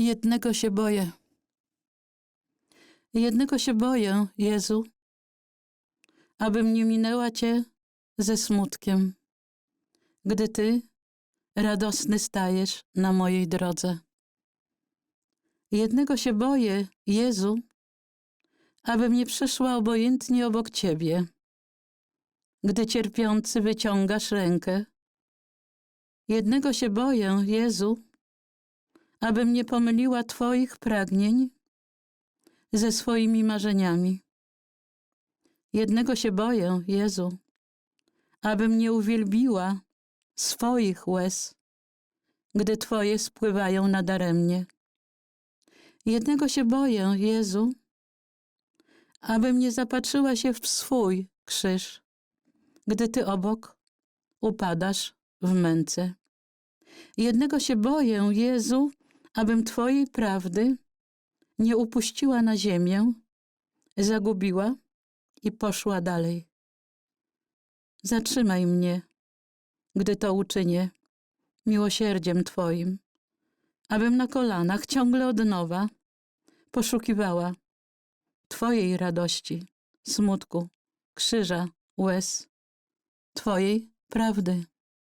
Jednego się boję. Jednego się boję, Jezu, abym nie minęła Cię ze smutkiem, gdy Ty radosny stajesz na mojej drodze. Jednego się boję, Jezu, abym nie przeszła obojętnie obok Ciebie, gdy cierpiący wyciągasz rękę. Jednego się boję, Jezu, abym nie pomyliła Twoich pragnień ze swoimi marzeniami. Jednego się boję, Jezu, abym nie uwielbiła swoich łez, gdy Twoje spływają nadaremnie. Jednego się boję, Jezu, abym nie zapatrzyła się w swój krzyż, gdy Ty obok upadasz w męce. Jednego się boję, Jezu, abym Twojej prawdy nie upuściła na ziemię, zagubiła i poszła dalej. Zatrzymaj mnie, gdy to uczynię, miłosierdziem Twoim, abym na kolanach ciągle od nowa poszukiwała Twojej radości, smutku, krzyża, łez, Twojej prawdy.